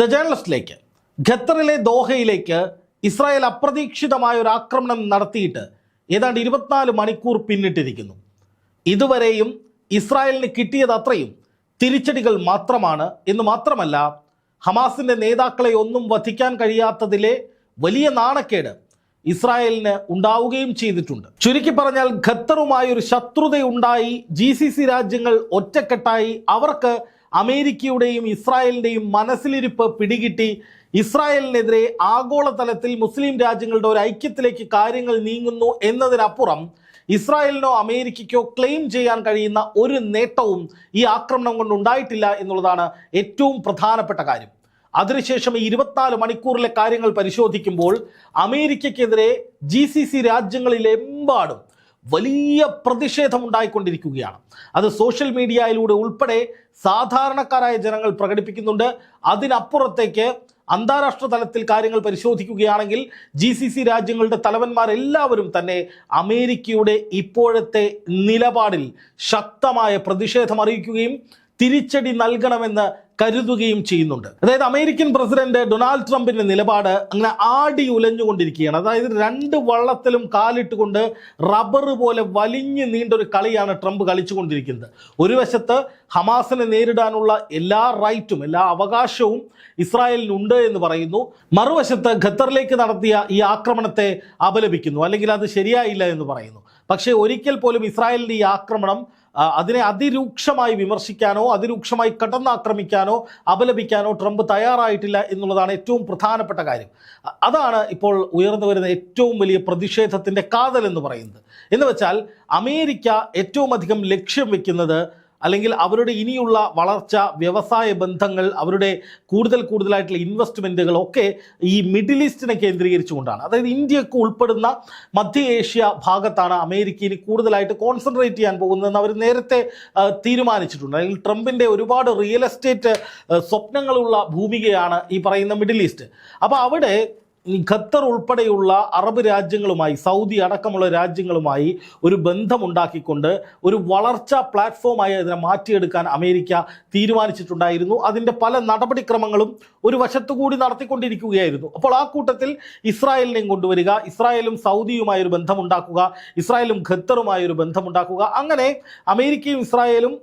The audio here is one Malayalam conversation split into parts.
ദ ജേർണലിസ്റ്റിലേക്ക് ഖത്തറിലെ ദോഹയിലേക്ക് ഇസ്രായേൽ അപ്രതീക്ഷിതമായ ഒരു ആക്രമണം നടത്തിയിട്ട് ഏതാണ്ട് ഇരുപത്തിനാല് മണിക്കൂർ പിന്നിട്ടിരിക്കുന്നു. ഇതുവരെയും ഇസ്രായേലിന് കിട്ടിയത് അത്രയും തിരിച്ചടികൾ മാത്രമാണ്. എന്ന് മാത്രമല്ല ഹമാസിന്റെ നേതാക്കളെ ഒന്നും വധിക്കാൻ കഴിയാത്തതിലെ വലിയ നാണക്കേട് ഇസ്രായേലിന് ഉണ്ടാവുകയും ചെയ്തിട്ടുണ്ട്. ചുരുക്കി പറഞ്ഞാൽ ഖത്തറുമായി ഒരു ശത്രുതയുണ്ടായി. ജി സി സി രാജ്യങ്ങൾ ഒറ്റക്കെട്ടായി. അവർക്ക് അമേരിക്കയുടെയും ഇസ്രായേലിന്റെയും മനസ്സിലിരിപ്പ് പിടികിട്ടി. ഇസ്രായേലിനെതിരെ ആഗോളതലത്തിൽ മുസ്ലിം രാജ്യങ്ങളുടെ ഒരു ഐക്യത്തിലേക്ക് കാര്യങ്ങൾ നീങ്ങുന്നു എന്നതിനപ്പുറം ഇസ്രായേലിനോ അമേരിക്കയ്ക്കോ ക്ലെയിം ചെയ്യാൻ കഴിയുന്ന ഒരു നേട്ടവും ഈ ആക്രമണം കൊണ്ട് ഉണ്ടായിട്ടില്ല എന്നുള്ളതാണ് ഏറ്റവും പ്രധാനപ്പെട്ട കാര്യം. അതിനുശേഷം ഈ ഇരുപത്തിനാല് മണിക്കൂറിലെ കാര്യങ്ങൾ പരിശോധിക്കുമ്പോൾ അമേരിക്കയ്ക്കെതിരെ ജി സി സി രാജ്യങ്ങളിലെമ്പാടും വലിയ പ്രതിഷേധം ഉണ്ടായിക്കൊണ്ടിരിക്കുകയാണ് അത് സോഷ്യൽ മീഡിയയിലൂടെ ഉൾപ്പെടെ സാധാരണക്കാരായ ജനങ്ങൾ പ്രകടിപ്പിക്കുന്നുണ്ട്. അതിനപ്പുറത്തേക്ക് അന്താരാഷ്ട്ര തലത്തിൽ കാര്യങ്ങൾ പരിശോധിക്കുകയാണെങ്കിൽ ജി സി സി രാജ്യങ്ങളുടെ തലവന്മാരെല്ലാവരും തന്നെ അമേരിക്കയുടെ ഇപ്പോഴത്തെ നിലപാടിൽ ശക്തമായ പ്രതിഷേധം അറിയിക്കുകയും തിരിച്ചടി നൽകണമെന്ന് കരുതുകയും ചെയ്യുന്നുണ്ട്. അതായത് അമേരിക്കൻ പ്രസിഡന്റ് ഡൊണാൾഡ് ട്രംപിന്റെ നിലപാട് അങ്ങനെ ആടി ഉലഞ്ഞുകൊണ്ടിരിക്കുകയാണ്. അതായത് രണ്ട് വള്ളത്തിലും കാലിട്ടുകൊണ്ട് റബ്ബർ പോലെ വലിഞ്ഞു നീണ്ടൊരു കളിയാണ് ട്രംപ് കളിച്ചുകൊണ്ടിരിക്കുന്നത്. ഒരു വശത്ത് ഹമാസിനെ നേരിടാനുള്ള എല്ലാ റൈറ്റും എല്ലാ അവകാശവും ഇസ്രായേലിനുണ്ട് എന്ന് പറയുന്നു. മറുവശത്ത് ഖത്തറിലേക്ക് നടത്തിയ ഈ ആക്രമണത്തെ അപലപിക്കുന്നു. അല്ലെങ്കിൽ അത് ശരിയായില്ല എന്ന് പറയുന്നു. പക്ഷേ ഒരിക്കൽ പോലും ഇസ്രായേലിന്റെ ഈ ആക്രമണം അതിനെ അതിരൂക്ഷമായി വിമർശിക്കാനോ അതിരൂക്ഷമായി കടന്നാക്രമിക്കാനോ അപലപിക്കാനോ ട്രംപ് തയ്യാറായിട്ടില്ല എന്നുള്ളതാണ് ഏറ്റവും പ്രധാനപ്പെട്ട കാര്യം. അതാണ് ഇപ്പോൾ ഉയർന്നു വരുന്ന ഏറ്റവും വലിയ പ്രതിഷേധത്തിന്റെ കാതൽ എന്ന് പറയുന്നത്. എന്ന് വെച്ചാൽ അമേരിക്ക ഏറ്റവും അധികം ലക്ഷ്യം വെക്കുന്നത് അല്ലെങ്കിൽ അവരുടെ ഇനിയുള്ള വളർച്ച വ്യവസായ ബന്ധങ്ങൾ അവരുടെ കൂടുതൽ കൂടുതലായിട്ടുള്ള ഇൻവെസ്റ്റ്മെന്റുകൾ ഒക്കെ ഈ മിഡിൽ ഈസ്റ്റിനെ കേന്ദ്രീകരിച്ചുകൊണ്ടാണ്. അതായത് ഇന്ത്യയൊക്കെ ഉൾപ്പെടുന്ന മധ്യ ഏഷ്യ ഭാഗത്താണ് അമേരിക്ക ഇനി കൂടുതലായിട്ട് കോൺസെൻട്രേറ്റ് ചെയ്യാൻ പോകുന്നതെന്ന് അവർ നേരത്തെ തീരുമാനിച്ചിട്ടുണ്ട്. അല്ലെങ്കിൽ ട്രംപിന്റെ ഒരുപാട് റിയൽ എസ്റ്റേറ്റ് സ്വപ്നങ്ങളുള്ള ഭൂമികയാണ് ഈ പറയുന്ന മിഡിൽ ഈസ്റ്റ്. അപ്പോൾ അവിടെ ഖത്തർ ഉൾപ്പെടെയുള്ള അറബ് രാജ്യങ്ങളുമായി സൗദി അടക്കമുള്ള രാജ്യങ്ങളുമായി ഒരു ബന്ധമുണ്ടാക്കിക്കൊണ്ട് ഒരു വളർച്ചാ പ്ലാറ്റ്ഫോമായി അതിനെ മാറ്റിയെടുക്കാൻ അമേരിക്ക തീരുമാനിച്ചിട്ടുണ്ടായിരുന്നു. അതിന്റെ പല നടപടിക്രമങ്ങളും ഒരു വശത്തുകൂടി നടത്തിക്കൊണ്ടിരിക്കുകയായിരുന്നു. അപ്പോൾ ആ കൂട്ടത്തിൽ ഇസ്രായേലിനെയും കൊണ്ടുവരിക ഇസ്രായേലും സൗദിയുമായി ഒരു ബന്ധമുണ്ടാക്കുക ഇസ്രായേലും ഖത്തറുമായി ഒരു ബന്ധമുണ്ടാക്കുക അങ്ങനെ അമേരിക്കയും ഇസ്രായേലും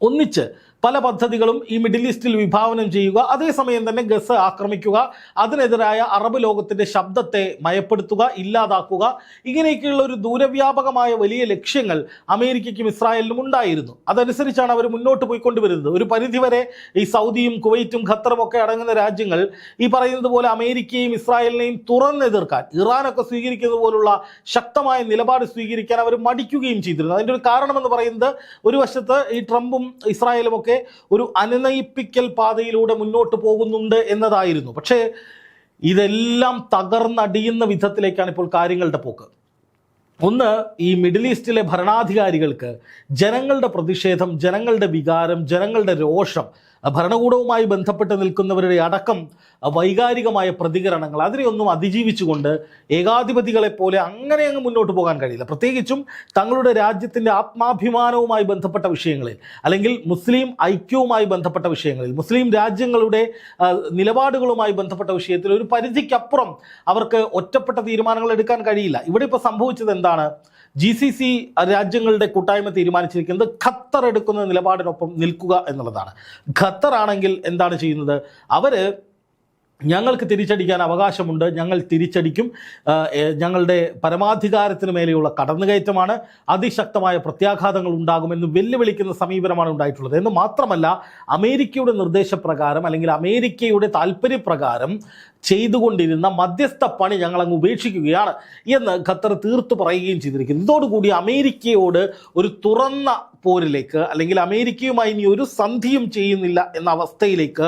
ഒന്നിച്ച് പല പദ്ധതികളും ഈ മിഡിൽ ഈസ്റ്റിൽ വിഭാവനം ചെയ്യുക. അതേസമയം തന്നെ ഗസ ആക്രമിക്കുക. അതിനെതിരായ അറബ് ലോകത്തിന്റെ ശബ്ദത്തെ മയപ്പെടുത്തുക ഇല്ലാതാക്കുക. ഇങ്ങനെയൊക്കെയുള്ള ഒരു ദൂരവ്യാപകമായ വലിയ ലക്ഷ്യങ്ങൾ അമേരിക്കയ്ക്കും ഇസ്രായേലിനും ഉണ്ടായിരുന്നു. അതനുസരിച്ചാണ് അവർ മുന്നോട്ട് പോയിക്കൊണ്ടുവരുന്നത്. ഒരു പരിധിവരെ ഈ സൗദിയും കുവൈറ്റും ഖത്തറും ഒക്കെ അടങ്ങുന്ന രാജ്യങ്ങൾ ഈ പറയുന്നത് പോലെ അമേരിക്കയും ഇസ്രായേലിനെയും തുറന്നെതിർക്കാൻ ഇറാനൊക്കെ സ്വീകരിക്കുന്നത് പോലുള്ള ശക്തമായ നിലപാട് സ്വീകരിക്കാൻ അവർ മടിക്കുകയും ചെയ്തിരുന്നു. അതിന്റെ ഒരു കാരണമെന്ന് പറയുന്നത് ഒരു വശത്ത് ഈ ട്രംപും ഇസ്രായേലും ഒക്കെ ഒരു അനുനയിപ്പിക്കൽ പാതയിലൂടെ മുന്നോട്ട് പോകുന്നുണ്ട് എന്നതായിരുന്നു. പക്ഷേ ഇതെല്ലാം തകർന്നടിയുന്ന വിധത്തിലേക്കാണ് ഇപ്പോൾ കാര്യങ്ങളുടെ പോക്ക്. ഒന്ന് ഈ മിഡിൽ ഈസ്റ്റിലെ ഭരണാധികാരികൾക്ക് ജനങ്ങളുടെ പ്രതിഷേധം ജനങ്ങളുടെ വികാരം ജനങ്ങളുടെ രോഷം ഭരണകൂടവുമായി ബന്ധപ്പെട്ട് നിൽക്കുന്നവരുടെ അടക്കം വൈകാരികമായ പ്രതികരണങ്ങൾ അതിനെയൊന്നും അതിജീവിച്ചുകൊണ്ട് ഏകാധിപതികളെ പോലെ അങ്ങനെ അങ്ങ് മുന്നോട്ട് പോകാൻ കഴിയില്ല. പ്രത്യേകിച്ചും തങ്ങളുടെ രാജ്യത്തിന്റെ ആത്മാഭിമാനവുമായി ബന്ധപ്പെട്ട വിഷയങ്ങളിൽ അല്ലെങ്കിൽ മുസ്ലിം ഐക്യവുമായി ബന്ധപ്പെട്ട വിഷയങ്ങളിൽ മുസ്ലിം രാജ്യങ്ങളുടെ നിലപാടുകളുമായി ബന്ധപ്പെട്ട വിഷയത്തിൽ ഒരു പരിധിക്കപ്പുറം അവർക്ക് ഒറ്റപ്പെട്ട തീരുമാനങ്ങൾ എടുക്കാൻ കഴിയില്ല. ഇവിടെ ഇപ്പോൾ സംഭവിച്ചത് എന്താണ്? ജി സി സി രാജ്യങ്ങളുടെ കൂട്ടായ്മ തീരുമാനിച്ചിരിക്കുന്നത് ഖത്തർ എടുക്കുന്ന നിലപാടിനൊപ്പം നിൽക്കുക എന്നുള്ളതാണ്. ഖത്തർ ആണെങ്കിൽ എന്താണ് ചെയ്യുന്നത്? അവർ ഞങ്ങൾക്ക് തിരിച്ചടിക്കാൻ അവകാശമുണ്ട് ഞങ്ങൾ തിരിച്ചടിക്കും. ഞങ്ങളുടെ പരമാധികാരത്തിന് മേലെയുള്ള കടന്നുകയറ്റമാണ് അതിശക്തമായ പ്രത്യാഘാതങ്ങൾ ഉണ്ടാകുമെന്ന് വെല്ലുവിളിക്കുന്ന സമീപനമാണ് ഉണ്ടായിട്ടുള്ളത്. എന്ന് മാത്രമല്ല അമേരിക്കയുടെ നിർദ്ദേശപ്രകാരം അല്ലെങ്കിൽ അമേരിക്കയുടെ താല്പര്യപ്രകാരം ചെയ്തുകൊണ്ടിരുന്ന മധ്യസ്ഥ പണി ഞങ്ങൾ അങ്ങ് ഉപേക്ഷിക്കുകയാണ് എന്ന് ഖത്തർ തീർത്തു പറയുകയും ചെയ്തിരിക്കുന്നു. ഇതോടുകൂടി അമേരിക്കയോട് ഒരു തുറന്ന പോരിലേക്ക് അല്ലെങ്കിൽ അമേരിക്കയുമായി ഇനി ഒരു സന്ധിയും ചെയ്യുന്നില്ല എന്ന അവസ്ഥയിലേക്ക്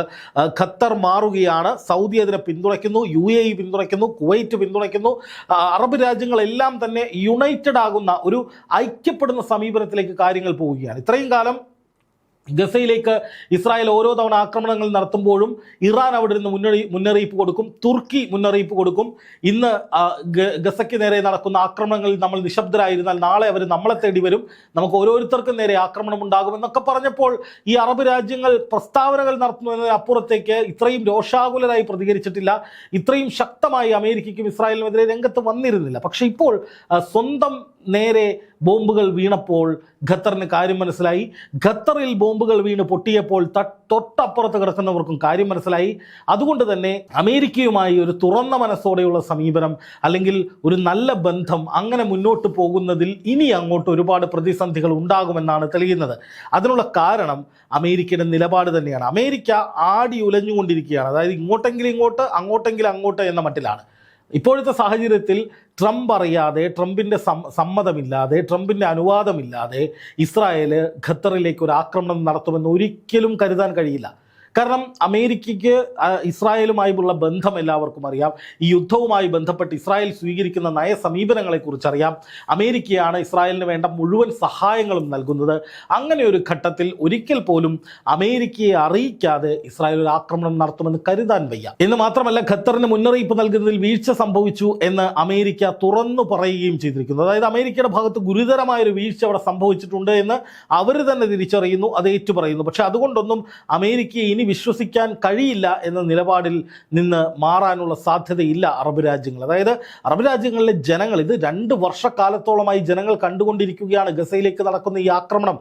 ഖത്തർ മാറുകയാണ്. സൗദി അതിനെ പിന്തുണയ്ക്കുന്നു യു എ ഇ പിന്തുണയ്ക്കുന്നു കുവൈറ്റ് പിന്തുണയ്ക്കുന്നു. അറബ് രാജ്യങ്ങളെല്ലാം തന്നെ യുണൈറ്റഡ് ആകുന്ന ഒരു ഐക്യപ്പെടുന്ന സമീപനത്തിലേക്ക് കാര്യങ്ങൾ പോവുകയാണ്. ഇത്രയും കാലം ഗസയിലേക്ക് ഇസ്രായേൽ ഓരോ തവണ ആക്രമണങ്ങൾ നടത്തുമ്പോഴും ഇറാൻ അവിടെ നിന്ന് മുന്നറി മുന്നറിയിപ്പ് കൊടുക്കും തുർക്കി മുന്നറിയിപ്പ് കൊടുക്കും. ഇന്ന് ഗസയ്ക്ക് നേരെ നടക്കുന്ന ആക്രമണങ്ങളിൽ നമ്മൾ നിശബ്ദരായിരുന്നാൽ നാളെ അവർ നമ്മളെ തേടി വരും. നമുക്ക് ഓരോരുത്തർക്കും നേരെ ആക്രമണം ഉണ്ടാകുമെന്നൊക്കെ പറഞ്ഞപ്പോൾ ഈ അറബ് രാജ്യങ്ങൾ പ്രസ്താവനകൾ നടത്തുന്നതിന് അപ്പുറത്തേക്ക് ഇത്രയും രോഷാകുലരായി പ്രതികരിച്ചിട്ടില്ല. ഇത്രയും ശക്തമായി അമേരിക്കയ്ക്കും ഇസ്രായേലിനുമെതിരെ രംഗത്ത് വന്നിരുന്നില്ല. പക്ഷേ ഇപ്പോൾ സ്വന്തം നേരെ ബോംബുകൾ വീണപ്പോൾ ഖത്തറിന് കാര്യം മനസ്സിലായി. ഖത്തറിൽ ബോംബുകൾ വീണ് പൊട്ടിയപ്പോൾ തൊട്ടപ്പുറത്ത് കിടക്കുന്നവർക്കും കാര്യം മനസ്സിലായി. അതുകൊണ്ട് തന്നെ അമേരിക്കയുമായി ഒരു തുറന്ന മനസ്സോടെയുള്ള സമീപനം അല്ലെങ്കിൽ ഒരു നല്ല ബന്ധം അങ്ങനെ മുന്നോട്ട് പോകുന്നതിൽ ഇനി അങ്ങോട്ട് ഒരുപാട് പ്രതിസന്ധികൾ ഉണ്ടാകുമെന്നാണ് തെളിയുന്നത്. അതിനുള്ള കാരണം അമേരിക്കയുടെ നിലപാട് തന്നെയാണ്. അമേരിക്ക ആടി ഉലഞ്ഞുകൊണ്ടിരിക്കുകയാണ്. അതായത് ഇങ്ങോട്ടെങ്കിലും ഇങ്ങോട്ട് അങ്ങോട്ടെങ്കിലും അങ്ങോട്ട് എന്ന മട്ടിലാണ്. ഇപ്പോഴത്തെ സാഹചര്യത്തിൽ ട്രംപ് അറിയാതെ ട്രംപിന്റെ സമ്മതമില്ലാതെ ട്രംപിന്റെ അനുവാദമില്ലാതെ ഇസ്രായേൽ ഖത്തറിലേക്ക് ഒരു ആക്രമണം നടത്തുമെന്ന് ഒരിക്കലും കരുതാൻ കഴിയില്ല. കാരണം അമേരിക്കയ്ക്ക് ഇസ്രായേലുമായുള്ള ബന്ധം എല്ലാവർക്കും അറിയാം. ഈ യുദ്ധവുമായി ബന്ധപ്പെട്ട് ഇസ്രായേൽ സ്വീകരിക്കുന്ന നയ സമീപനങ്ങളെക്കുറിച്ചറിയാം അമേരിക്കയാണ് ഇസ്രായേലിന് വേണ്ട മുഴുവൻ സഹായങ്ങളും നൽകുന്നത്. അങ്ങനെ ഒരു ഘട്ടത്തിൽ ഒരിക്കൽ പോലും അമേരിക്കയെ അറിയിക്കാതെ ഇസ്രായേൽ ഒരു ആക്രമണം നടത്തുമെന്ന് കരുതാൻ വയ്യ. എന്ന് മാത്രമല്ല ഖത്തറിന് മുന്നറിയിപ്പ് നൽകുന്നതിൽ വീഴ്ച സംഭവിച്ചു എന്ന് അമേരിക്ക തുറന്നു പറയുകയും ചെയ്തിരിക്കുന്നു. അതായത് അമേരിക്കയുടെ ഭാഗത്ത് ഗുരുതരമായൊരു വീഴ്ച അവിടെ സംഭവിച്ചിട്ടുണ്ട് എന്ന് അവർ തന്നെ തിരിച്ചറിയുന്നു അത് ഏറ്റുപറയുന്നു. പക്ഷേ അതുകൊണ്ടൊന്നും അമേരിക്കയെ ഇനി വിശ്വസിക്കാൻ കഴിയില്ല എന്ന നിലപാടിൽ നിന്ന് മാറാനുള്ള സാധ്യതയില്ല അറബ് രാജ്യങ്ങൾ. അതായത് അറബ് രാജ്യങ്ങളിലെ ജനങ്ങൾ ഇത് രണ്ട് വർഷക്കാലത്തോളമായി ജനങ്ങൾ കണ്ടുകൊണ്ടിരിക്കുകയാണ്. ഗസയിലേക്ക് നടക്കുന്ന ഈ ആക്രമണം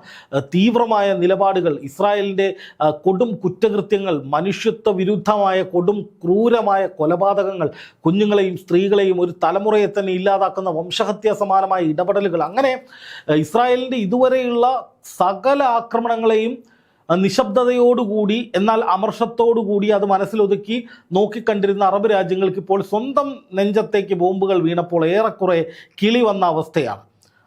തീവ്രമായ നിലപാടുകൾ ഇസ്രായേലിന്റെ കൊടും കുറ്റകൃത്യങ്ങൾ മനുഷ്യത്വ വിരുദ്ധമായ കൊടും ക്രൂരമായ കൊലപാതകങ്ങൾ കുഞ്ഞുങ്ങളെയും സ്ത്രീകളെയും ഒരു തലമുറയെ തന്നെ ഇല്ലാതാക്കുന്ന വംശഹത്യാ സമാനമായ ഇടപെടലുകൾ അങ്ങനെ ഇസ്രായേലിന്റെ ഇതുവരെയുള്ള സകല ആക്രമണങ്ങളെയും നിശബ്ദതയോടുകൂടി എന്നാൽ അമർഷത്തോടുകൂടി അത് മനസ്സിലൊതുക്കി നോക്കിക്കണ്ടിരുന്ന അറബ് രാജ്യങ്ങൾക്ക് ഇപ്പോൾ സ്വന്തം നെഞ്ചത്തേക്ക് ബോംബുകൾ വീണപ്പോൾ ഏറെക്കുറെ കിളി വന്ന അവസ്ഥയാണ്.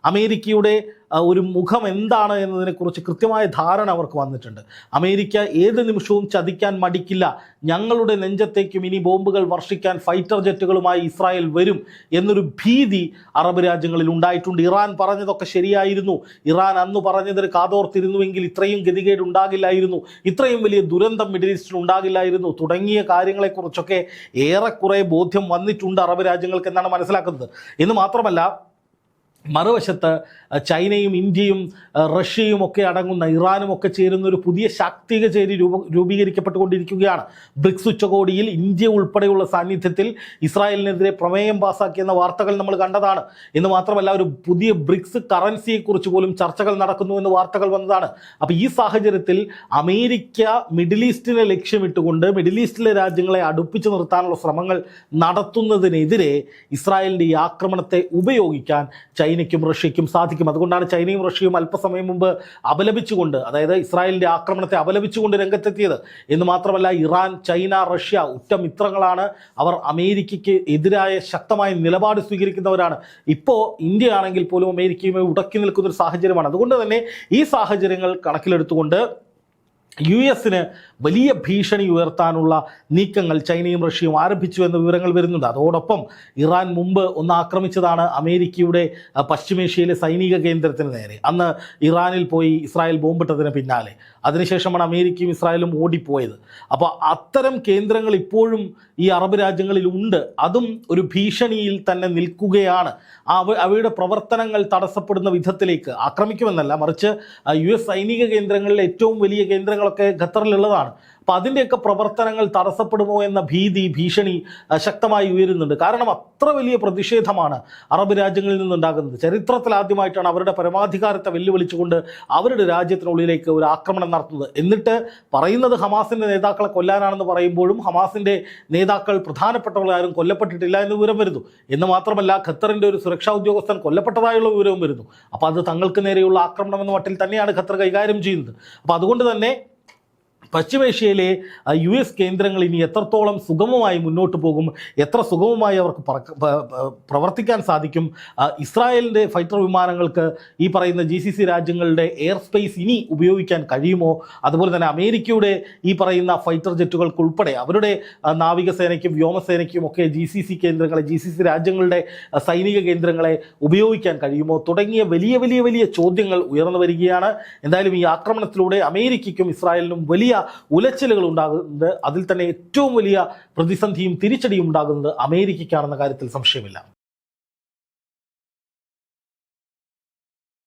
അമേരിക്കയുടെ ഒരു മുഖം എന്താണ് എന്നതിനെക്കുറിച്ച് കൃത്യമായ ധാരണ അവർക്ക് വന്നിട്ടുണ്ട്. അമേരിക്ക ഏത് നിമിഷവും ചതിക്കാൻ മടിക്കില്ല. ഞങ്ങളുടെ നെഞ്ചത്തേക്കും ഇനി ബോംബുകൾ വർഷിക്കാൻ ഫൈറ്റർ ജെറ്റുകളുമായി ഇസ്രായേൽ വരും എന്നൊരു ഭീതി അറബ് രാജ്യങ്ങളിൽ ഉണ്ടായിട്ടുണ്ട്. ഇറാൻ പറഞ്ഞതൊക്കെ ശരിയായിരുന്നു. ഇറാൻ അന്ന് പറഞ്ഞതിന് കാതോർത്തിരുന്നുവെങ്കിൽ ഇത്രയും ഗതികേട് ഉണ്ടാകില്ലായിരുന്നു. ഇത്രയും വലിയ ദുരന്തം മിഡിൽ ഈസ്റ്റിൽ ഉണ്ടാകില്ലായിരുന്നു. തുടങ്ങിയ കാര്യങ്ങളെക്കുറിച്ചൊക്കെ ഏറെക്കുറെ ബോധ്യം വന്നിട്ടുണ്ട് അറബ് രാജ്യങ്ങൾക്ക് എന്നാണ് മനസ്സിലാക്കുന്നത്. എന്ന് മാത്രമല്ല മറുവശത്ത് ചൈനയും ഇന്ത്യയും റഷ്യയും ഒക്കെ അടങ്ങുന്ന ഇറാനും ഒക്കെ ചേരുന്ന ഒരു പുതിയ ശാക്തിക ചേരി രൂപ രൂപീകരിക്കപ്പെട്ടുകൊണ്ടിരിക്കുകയാണ്. ബ്രിക്സ് ഉച്ചകോടിയിൽ ഇന്ത്യ ഉൾപ്പെടെയുള്ള സാന്നിധ്യത്തിൽ ഇസ്രായേലിനെതിരെ പ്രമേയം പാസാക്കിയെന്ന വാർത്തകൾ നമ്മൾ കണ്ടതാണ്. എന്ന് മാത്രമല്ല ഒരു പുതിയ ബ്രിക്സ് കറൻസിയെക്കുറിച്ച് പോലും ചർച്ചകൾ നടക്കുന്നു എന്ന് വാർത്തകൾ വന്നതാണ്. അപ്പോൾ ഈ സാഹചര്യത്തിൽ അമേരിക്ക മിഡിൽ ഈസ്റ്റിനെ ലക്ഷ്യമിട്ടുകൊണ്ട് മിഡിൽ ഈസ്റ്റിലെ രാജ്യങ്ങളെ അടുപ്പിച്ചു നിർത്താനുള്ള ശ്രമങ്ങൾ നടത്തുന്നതിനെതിരെ ഇസ്രായേലിന്റെ ഈ ആക്രമണത്തെ ഉപയോഗിക്കാൻ ചൈനയ്ക്കും റഷ്യയ്ക്കും സാധിക്കും. അതുകൊണ്ടാണ് ചൈനയും റഷ്യയും അല്പസമയം മുമ്പ് അപലപിച്ചുകൊണ്ട് അതായത് ഇസ്രായേലിന്റെ ആക്രമണത്തെ അപലപിച്ചുകൊണ്ട് രംഗത്തെത്തിയത്. എന്ന് മാത്രമല്ല ഇറാൻ ചൈന റഷ്യ ഉറ്റ മിത്രങ്ങളാണ് അവർ അമേരിക്കയ്ക്ക് എതിരായ ശക്തമായ നിലപാട് സ്വീകരിക്കുന്നവരാണ്. ഇപ്പോൾ ഇന്ത്യ ആണെങ്കിൽ പോലും അമേരിക്കയുമായി ഉടക്കി നിൽക്കുന്ന ഒരു സാഹചര്യമാണ്. അതുകൊണ്ട് തന്നെ ഈ സാഹചര്യങ്ങൾ കണക്കിലെടുത്തുകൊണ്ട് യു എസിന് വലിയ ഭീഷണി ഉയർത്താനുള്ള നീക്കങ്ങൾ ചൈനയും റഷ്യയും ആരംഭിച്ചു എന്ന വിവരങ്ങൾ വരുന്നുണ്ട്. അതോടൊപ്പം ഇറാൻ മുമ്പ് ഒന്ന് ആക്രമിച്ചതാണ് അമേരിക്കയുടെ പശ്ചിമേഷ്യയിലെ സൈനിക കേന്ദ്രത്തിന് നേരെ. അന്ന് ഇറാനിൽ പോയി ഇസ്രായേൽ ബോംബിട്ടതിന് പിന്നാലെ. അതിനുശേഷമാണ് അമേരിക്കയും ഇസ്രായേലും ഓടിപ്പോയത്. അപ്പോൾ അത്തരം കേന്ദ്രങ്ങൾ ഇപ്പോഴും ഈ അറബ് രാജ്യങ്ങളിൽ ഉണ്ട്. അതും ഒരു ഭീഷണിയിൽ തന്നെ നിൽക്കുകയാണ്. അവ അവയുടെ പ്രവർത്തനങ്ങൾ തടസ്സപ്പെടുന്ന വിധത്തിലേക്ക് ആക്രമിക്കുമെന്നല്ല മറിച്ച് യു എസ് സൈനിക കേന്ദ്രങ്ങളിലെ ഏറ്റവും വലിയ കേന്ദ്രങ്ങളൊക്കെ ഖത്തറിലുള്ളതാണ്. അപ്പോൾ അതിന്റെയൊക്കെ പ്രവർത്തനങ്ങൾ തടസ്സപ്പെടുമോ എന്ന ഭീതി ഭീഷണി ശക്തമായി ഉയരുന്നുണ്ട്. കാരണം അത്ര വലിയ പ്രതിഷേധമാണ് അറബ് രാജ്യങ്ങളിൽ നിന്നുണ്ടാകുന്നത്. ചരിത്രത്തിൽ ആദ്യമായിട്ടാണ് അവരുടെ പരമാധികാരത്തെ വെല്ലുവിളിച്ചുകൊണ്ട് അവരുടെ രാജ്യത്തിനുള്ളിലേക്ക് ഒരു ആക്രമണം നടത്തുന്നത്. എന്നിട്ട് പറയുന്നത് ഹമാസിന്റെ നേതാക്കളെ കൊല്ലാനാണെന്ന് പറയുമ്പോഴും ഹമാസിന്റെ നേതാക്കൾ പ്രധാനപ്പെട്ടവരാരും കൊല്ലപ്പെട്ടിട്ടില്ല എന്ന് വിവരം വരുന്നു. എന്ന് മാത്രമല്ല ഖത്തറിന്റെ ഒരു സുരക്ഷാ ഉദ്യോഗസ്ഥൻ കൊല്ലപ്പെട്ടതായുള്ള വിവരവും വരുന്നു. അപ്പോൾ അത് തങ്ങൾക്ക് നേരെയുള്ള ആക്രമണം എന്ന മട്ടിൽ തന്നെയാണ് ഖത്തർ കൈകാര്യം ചെയ്യുന്നത്. അപ്പോൾ അതുകൊണ്ട് തന്നെ പശ്ചിമേഷ്യയിലെ യു എസ് കേന്ദ്രങ്ങൾ ഇനി എത്രത്തോളം സുഗമമായി മുന്നോട്ട് പോകും എത്ര സുഗമമായി അവർക്ക് പ്രവർത്തിക്കാൻ സാധിക്കും ഇസ്രായേലിന്റെ ഫൈറ്റർ വിമാനങ്ങൾക്ക് ഈ പറയുന്ന ജി രാജ്യങ്ങളുടെ എയർ സ്പേസ് ഇനി ഉപയോഗിക്കാൻ കഴിയുമോ? അതുപോലെ തന്നെ അമേരിക്കയുടെ ഈ പറയുന്ന ഫൈറ്റർ ജെറ്റുകൾക്ക് ഉൾപ്പെടെ അവരുടെ നാവികസേനയ്ക്കും വ്യോമസേനയ്ക്കും ഒക്കെ ജി സി സി കേന്ദ്രങ്ങളെ ജി സി സി രാജ്യങ്ങളുടെ സൈനിക കേന്ദ്രങ്ങളെ ഉപയോഗിക്കാൻ കഴിയുമോ? തുടങ്ങിയ വലിയ വലിയ വലിയ ചോദ്യങ്ങൾ ഉയർന്നു വരികയാണ്. എന്തായാലും ഈ ആക്രമണത്തിലൂടെ അമേരിക്കയ്ക്കും ഇസ്രായേലിനും വലിയ ഉലച്ചിലുകൾ ഉണ്ടാകുന്നത് അതിൽ തന്നെ ഏറ്റവും വലിയ പ്രതിസന്ധിയും തിരിച്ചടിയും ഉണ്ടാകുന്നത് അമേരിക്കയ്ക്കാണെന്ന കാര്യത്തിൽ സംശയമില്ല.